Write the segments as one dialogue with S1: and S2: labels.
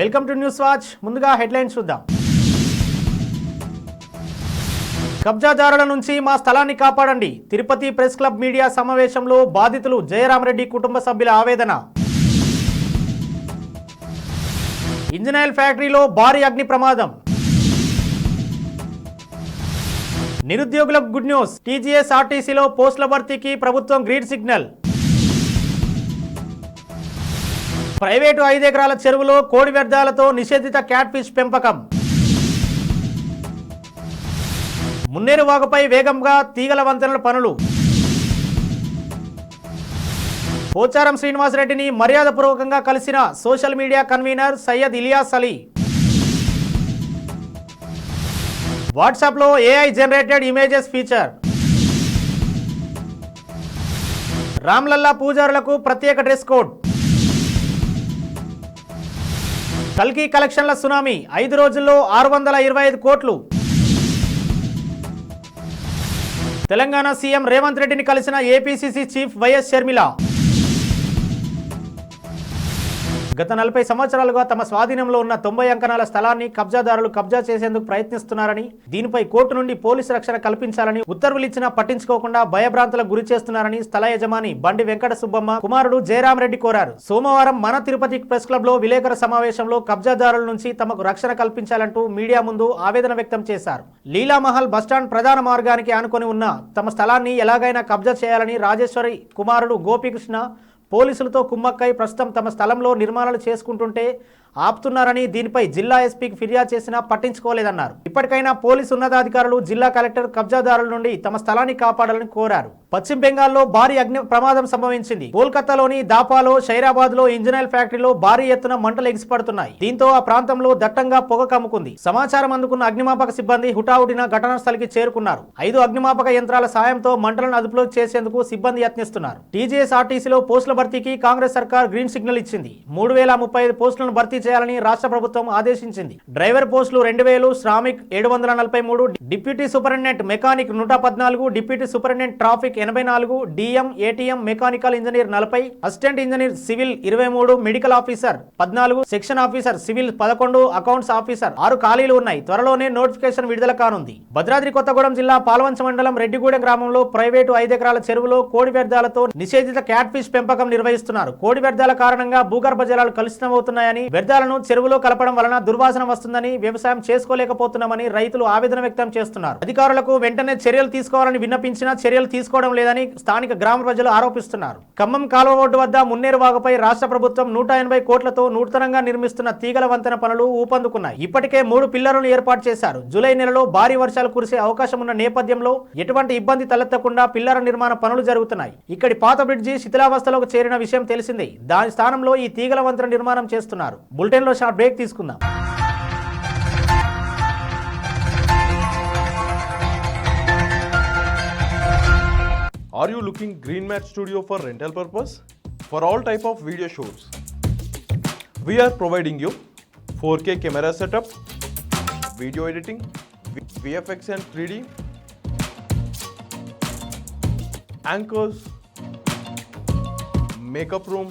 S1: Welcome to News Watch. ముందుగా headlines చూద్దాం. కబ్జాదారుల నుంచి మా స్థలాన్ని కాపాడండి. తిరుపతి ప్రెస్ క్లబ్ మీడియా సమావేశంలో బాధితులు జయరామరెడ్డి కుటుంబ సభ్యుల ఆవేదన. ఇంజనీర్ ఫ్యాక్టరీలో భారీ అగ్ని ప్రమాదం. నిరుద్యోగులకు గుడ్ న్యూస్. టీజీఎస్ ఆర్టీసీలో పోస్టుల భర్తీకి ప్రభుత్వం గ్రీన్ సిగ్నల్. ప్రైవేటు ఐదు ఎకరాల చెరువులో కోడి వ్యర్థాలతో నిషేధిత క్యాట్ ఫిష్ పెంపకం. మున్నేరు వాగుపై వేగంగా తీగల వంతెనల పనులు. పోచారం శ్రీనివాసరెడ్డిని మర్యాదపూర్వకంగా కలిసిన social media convener Syed Ilyas Ali. వాట్సాప్లో AI generated images feature. Ramlalla పూజారులకు ప్రత్యేక డ్రెస్ కోడ్. కల్కి కలెక్షన్ల సునామీ ఐదు రోజుల్లో ఆరు వందల ఇరవై ఐదు కోట్లు. తెలంగాణ సీఎం రేవంత్ రెడ్డిని కలిసిన ఏపీసీసీ చీఫ్ వైఎస్ షర్మిల. గత నలభై సంవత్సరాలుగా తమ స్వాధీనంలో ఉన్న తొంభై అంకణాల స్థలాన్ని కబ్జాదారులు కబ్జా చేసేందుకు ప్రయత్నిస్తున్నారని దీనిపై కోర్టు నుండి పోలీసు రక్షణ కల్పించాలని ఉత్తర్వులు ఇచ్చినా పట్టించుకోకుండా భయభ్రాంతులకు గురి చేస్తున్నారని స్థల యజమాని బండి వెంకట సుబ్బమ్మ కుమారుడు జయరామరెడ్డి కోరారు. సోమవారం మన తిరుపతి ప్రెస్ క్లబ్లో విలేకరుల సమావేశంలో కబ్జాదారుల నుంచి తమకు రక్షణ కల్పించాలంటూ మీడియా ముందు ఆవేదన వ్యక్తం చేశారు. లీలామహల్ బస్టాండ్ ప్రధాన మార్గానికి ఆనుకొని ఉన్న తమ స్థలాన్ని ఎలాగైనా కబ్జా చేయాలని రాజేశ్వరి కుమారుడు గోపీకృష్ణ పోలీసులతో కుమ్మక్కై ప్రస్తుతం తమ స్థలంలో నిర్మాణాలు చేసుకుంటుంటే ఆపుతున్నారని దీనిపై జిల్లా ఎస్పీకి ఫిర్యాదు చేసినా పట్టించుకోలేదన్నారు. ఇప్పటికైనా పోలీసు ఉన్నతాధికారులు జిల్లా కలెక్టర్ కబ్జాదారుల నుండి తమ స్థలాన్ని కాపాడాలని కోరారు. పశ్చిమ బెంగాల్లో భారీ అగ్ని ప్రమాదం సంభవించింది. కోల్కతాలోని దాపాలో షైరాబాద్లో ఇంజనీర్ ఫ్యాక్టరీలో భారీ ఎత్తున మంటలు ఎగిసిపడుతున్నాయి. దీంతో ఆ ప్రాంతంలో దట్టంగా పొగ కమ్ముకుంది. సమాచారం అందుకున్న అగ్నిమాపక సిబ్బంది హుటాహుటిన ఘటనా స్థలికి చేరుకున్నారు. ఐదు అగ్నిమాపక యంత్రాల సాయంతో మంటలను అదుపులో చేసేందుకు సిబ్బంది యత్నిస్తున్నారు. టీజీఎస్ ఆర్టీసీలో పోస్టుల భర్తీకి కాంగ్రెస్ సర్కార్ గ్రీన్ సిగ్నల్ ఇచ్చింది. మూడు వేల ముప్పై ఐదు పోస్టులను భర్తీ చేయాలని రాష్ట్ర ప్రభుత్వం ఆదేశించింది. డ్రైవర్ పోస్టులు రెండు వేలు శ్రామిక్ ఏడు వందల నలభై మూడు డిప్యూటీ సూపరింటెండెంట్ మెకానిక్ నూట పద్నాలుగు డిప్యూటీ సూపరింటెండెంట్ ట్రాఫిక్ ఎనభై నాలుగు డిఎం ఏటీఎం మెకానికల్ ఇంజనీర్ నలభై అసిస్టెంట్ ఇంజనీర్ సివిల్ ఇరవై మూడు మెడికల్ ఆఫీసర్ పద్నాలుగు సెక్షన్ ఆఫీసర్ సివిల్ పదకొండు అకౌంట్స్ ఆఫీసర్ ఆరు ఖాళీలు ఉన్నాయి. త్వరలోనే నోటిఫికేషన్ విడుదల కానుంది. భద్రాద్రి కొత్తగూడెం జిల్లా పాల్వంచ మండలం రెడ్డిగూడెం గ్రామంలో ప్రైవేటు ఐదు ఎకరాల చెరువులో కోడి వ్యర్థాలతో నిషేధిత క్యాట్ ఫిష్ పెంపకం నిర్వహిస్తున్నారు. కోడి వ్యర్థాల కారణంగా భూగర్భ జలాలు కలుషితమవుతున్నాయని వ్యర్థాలను చెరువులో కలపడం వలన దుర్వాసన వస్తుందని వ్యవసాయం చేసుకోలేకపోతున్నామని రైతులు ఆవేదన వ్యక్తం చేస్తున్నారు. అధికారులకు వెంటనే చర్యలు తీసుకోవాలని విన్నపించినా చర్యలు తీసుకోవడం లేదని స్థానిక గ్రామ ప్రజలు ఆరోపిస్తున్నారు. ఖమ్మం కాలువ ఒడ్డు వద్ద మున్నేరు వాగుపై రాష్ట్ర ప్రభుత్వం నూట ఎనభై కోట్లతో నూతనంగా నిర్మిస్తున్న తీగల వంతెన పనులు ఊపందుకున్నాయి. ఇప్పటికే మూడు పిల్లర్లను ఏర్పాటు చేశారు. జూలై నెలలో భారీ వర్షాలు కురిసే అవకాశం ఉన్న నేపథ్యంలో ఎటువంటి ఇబ్బంది తలెత్తకుండా పిల్లర నిర్మాణ పనులు జరుగుతున్నాయి. ఇక్కడి పాత బ్రిడ్జి శిథిలావస్థలోకి చేరిన విషయం తెలిసిందే. దాని స్థానంలో ఈ తీగల వంతెన నిర్మాణం చేస్తున్నారు. బులెటిన్లో షార్ట్ బ్రేక్ తీసుకుందాం.
S2: Are you looking green match studio for rental purpose for all type of video shoots we're providing you four K camera setup video editing VFX and three D anchors makeup room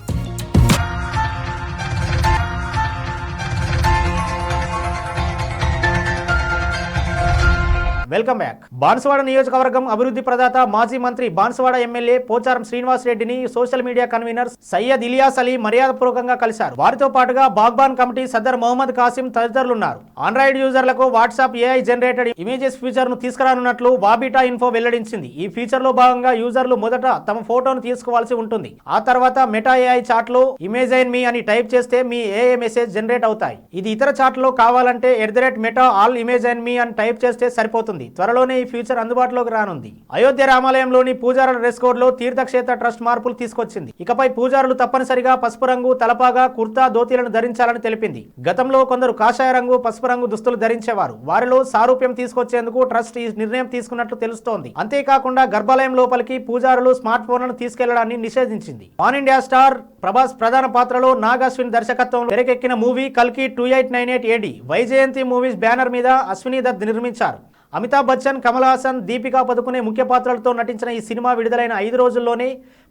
S1: Welcome back. Banswada నియోజకవర్గం అభివృద్ధి ప్రదాత మాజీ మంత్రి Banswada MLA Pocharam Srinivas రెడ్డిని social media convener Syed Ilias Ali మర్యాదపూర్వకంగా కలిశారు. వారితో పాటుగా బాగ్బాన్ కమిటీ సదర్ మొహమ్మద్ కాసిం తదితరులు ఉన్నారు ఆండ్రాయిడ్ యూజర్లకు వాట్సాప్ ఏఐ జనరేటెడ్ ఇమేజెస్ ఫీచర్ను తీసుకురానున్నట్లు వాబిటా ఇన్ఫో వెల్లడించింది. ఈ ఫీచర్లో భాగంగా యూజర్లు మొదట తమ ఫోటోను తీసుకోవాల్సి ఉంటుంది. ఆ తర్వాత మెటా ఏఐ చాట్లో ఇమేజైన్ మీ అని టైప్ చేస్తే మీ ఏఐ మెసేజ్ జనరేట్ అవుతాయి. ఇది ఇతర చాట్లో కావాలంటే at the rate Meta AI imagine me అని టైప్ చేస్తే సరిపోతుంది. ఉంది త్వరలోనే ఈ ఫ్యూచర్ అందుబాటులోకి రానుంది. అయోధ్య రామాలయంలోని పూజారుల డ్రెస్ కోడ్లో తీర్థక్షేత్ర ట్రస్ట్ మార్పులు తీసుకొచ్చింది. ఇకపై పూజారులు తప్పనిసరిగా పసుపు రంగు తలపాగా కుర్తా ధోతీలను ధరించాలని తెలిపింది. గతంలో కొందరు కాషాయ రంగు పసుపు రంగు దుస్తులు ధరించేవారు. వారిలో సారూప్యం తీసుకొచ్చేందుకు ట్రస్ట్ ఈ నిర్ణయం తీసుకున్నట్లు తెలుస్తోంది. అంతేకాకుండా గర్భాలయం లోపలికి పూజారులు స్మార్ట్ ఫోన్లను తీసుకెళ్ళడాన్ని నిషేధించింది. ఆన్ ఇండియా స్టార్ ప్రభాస్ ప్రధాన పాత్రలో నాగ్ అశ్విన్ దర్శకత్వంలో తెరకెక్కిన మూవీ కల్కి two eight nine eight AD. Vyjayanthi Movies banner మీద అశ్విని దత్ నిర్మించారు. అమితాబ్ బచ్చన్ కమల్ హాసన్ దీపికా పదుకునే ముఖ్య పాత్రలతో నటించిన ఈ సినిమా విడుదలైన ఐదు రోజుల్లోనే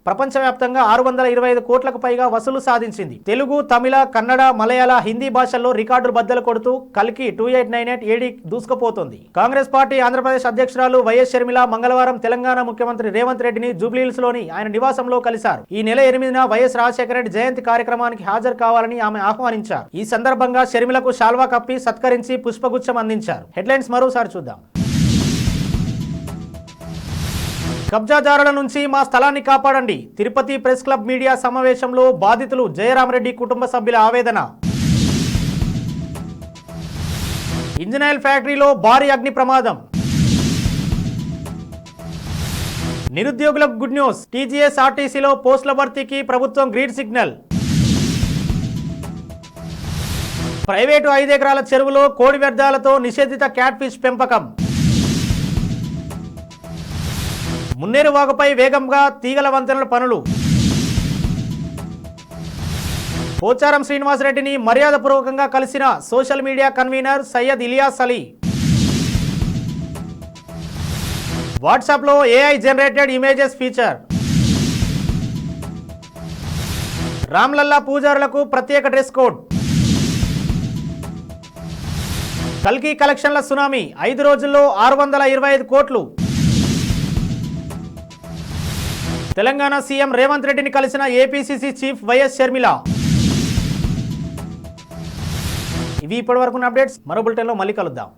S1: ప్రపంచవ్యాప్తంగా ఆరు వందల ఇరవై ఐదు కోట్లకు పైగా వసూలు సాధించింది. తెలుగు తమిళ కన్నడ మలయాళ హిందీ భాషల్లో రికార్డులు బద్దలు కొడుతూ కల్కి two eight nine eight AD దూసుకుపోతుంది. Congress party Andhra Pradesh అధ్యక్షురాలు వైఎస్ షర్మిల మంగళవారం తెలంగాణ ముఖ్యమంత్రి రేవంత్ రెడ్డిని జూబ్లీహిల్స్లోని ఆయన నివాసంలో కలిశారు. ఈ నెల ఎనిమిదిన వైఎస్ రాజశేఖర రెడ్డి జయంతి కార్యక్రమానికి హాజరు కావాలని ఆమె ఆహ్వానించారు. ఈ సందర్భంగా షర్మిలకు శాల్వా కప్పి సత్కరించి పుష్పగుచ్చం అందించారు. హెడ్లైన్స్ మరోసారి చూద్దాం. కబ్జాదారుల నుంచి మా స్థలాన్ని కాపాడండి. తిరుపతి ప్రెస్ క్లబ్ మీడియా సమావేశంలో బాధితులు జయరామరెడ్డి కుటుంబ సభ్యుల ఆవేదన. ఇంజనీర్ ఫ్యాక్టరీలో భారీ అగ్ని ప్రమాదం. నిరుద్యోగులకు గుడ్ న్యూస్. టీజీఎస్ ఆర్టీసీలో పోస్టుల భర్తీకి ప్రభుత్వం గ్రీన్ సిగ్నల్. ప్రైవేటు ఐదు ఎకరాల చెరువులో కోడి వ్యర్థాలతో నిషేధిత క్యాట్ ఫిష్ పెంపకం. మున్నేరు వాగుపై వేగంగా తీగల వంతెనల పనులు. పోచారం శ్రీనివాసరెడ్డిని మర్యాదపూర్వకంగా కలిసిన social media convener Syed Ilyas Ali. వాట్సాప్లో AI generated images feature. Ramlalla పూజారులకు ప్రత్యేక డ్రెస్ కోడ్. కల్కి కలెక్షన్ల సునామీ ఐదు రోజుల్లో ఆరు వందల ఇరవై ఐదు కోట్లు. తెలంగాణ సీఎం రేవంత్ రెడ్డిని కలిసిన ఏపీసీసీ చీఫ్ వైఎస్ షర్మిల. ఇవి ఇప్పటివరకు అప్డేట్స్. మరో బులెటిన్లో మళ్ళీ కలుద్దాం.